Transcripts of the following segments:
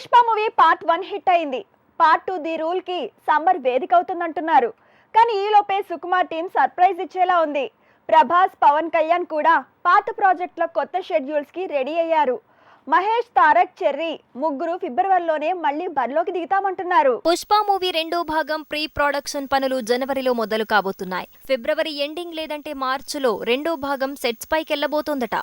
Pushpa movie part one hit అయింది. Part two the రూల్కి summer వేదిక అవుతుందంటున్నారు. కానీ ఈలోపే సుకుమార్ టీం సర్ప్రైజ్ ఇచ్చేలా ఉంది. ప్రభాస్ పవన్ కళ్యాణ్ కూడా పాత ప్రాజెక్టుల కొత్త షెడ్యూల్స్కి రెడీ అయ్యారు. మహేష్ తారక్ చెర్రీ ముగ్గురు ఫిబ్రవరిలోనే మళ్ళీ బరిలోకి దిగుతామంటున్నారు. పుష్ప మూవీ రెండో భాగం ప్రీ ప్రొడక్షన్ పనులు జనవరిలో మొదలు కాబోతున్నాయి. ఫిబ్రవరి ఎండింగ్ లేదంటే మార్చిలో రెండో భాగం సెట్స్ పైకెళ్ళబోతోందట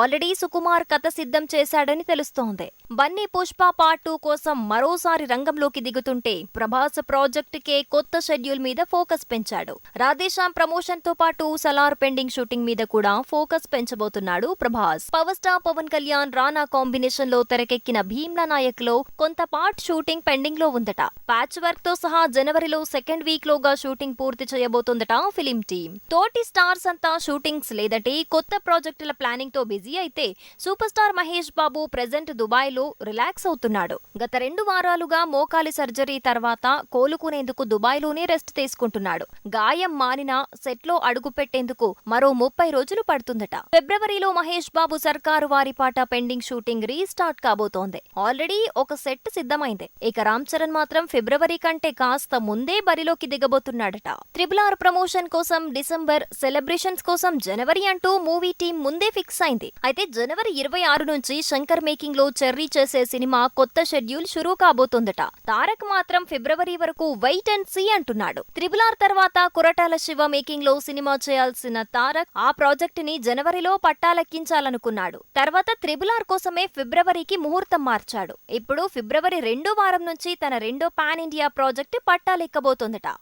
ఆల్రెడీ సుకుమార్ కథ సిద్ధం చేశాడని తెలుస్తోంది. బన్నీ పుష్ప పార్ట్ టూ కోసం మరోసారి రంగంలోకి దిగుతుంటే ప్రభాస్ ప్రాజెక్ట్ కే కొత్త షెడ్యూల్ మీద ఫోకస్ పెంచాడు. రాధేశ్యామ్ ప్రమోషన్తో పాటు సలార్ పెండింగ్ షూటింగ్ మీద కూడా focus పెంచబోతున్నాడు Prabhas. Power star Pawan Kalyan Rana combination లో తెరకెక్కిన భీమ్లా నాయక్లో కొంత పార్ట్ షూటింగ్ పెండింగ్లో ఉందట. ప్యాచ్ వర్క్తో సహా జనవరిలో సెకండ్ వీక్ లోగా షూటింగ్ పూర్తి చేయబోతుందట ఫిలిం టీమ్. తోటి స్టార్స్ అంతా షూటింగ్స్ లేదంటే కొత్త ప్రాజెక్టుల ప్లానింగ్తో బిజీ అయితే super star Mahesh Babu present దుబాయ్లో రిలాక్స్ అవుతున్నాడు. గత రెండు వారాలుగా మోకాలి సర్జరీ తర్వాత కోలుకునేందుకు దుబాయ్లోనే రెస్ట్ తీసుకుంటున్నాడు. గాయం మానినా సెట్లో అడుగు పెట్టేందుకు మరో ముప్పై రోజులు పడుతుందట. ఫిబ్రవరిలో Mahesh Babu Sarkaru Vaari Paata pending shooting restart కాబోతోంది. ఆల్రెడీ ఒక సెట్ సిద్ధమైంది. ఇక రామ్ చరణ్ మాత్రం ఫిబ్రవరి కంటే కాస్త ముందే బరిలోకి దిగబోతున్నాడట. త్రిబుల్ ఆర్ ప్రమోషన్ కోసం డిసెంబర్ సెలబ్రేషన్స్ కోసం జనవరి అంటూ మూవీ టీం ముందే ఫిక్స్ అయింది. అయితే జనవరి ఇరవై ఆరు నుంచి శంకర్ మేకింగ్లో చెర్రీ చేసే సినిమా కొత్త షెడ్యూల్ షురూ కాబోతోందట. తారక్ మాత్రం ఫిబ్రవరి వరకు వెయిట్ అండ్ సీ అంటున్నాడు. త్రిబుల్ ఆర్ తర్వాత కురటాల శివ మేకింగ్లో సినిమా చేయాల్సిన తారక్ ఆ ప్రాజెక్ట్ని జనవరిలో పట్టాలెక్కించాలనుకున్నాడు. తర్వాత త్రిబుల్ ఆర్ కోసమే ఫిబ్రవరికి ముహూర్తం మార్చాడు. ఇప్పుడు ఫిబ్రవరి రెండో వారం నుంచి తన రెండో పాన్ ఇండియా ప్రాజెక్ట్ పట్టాలెక్కబోతోందట.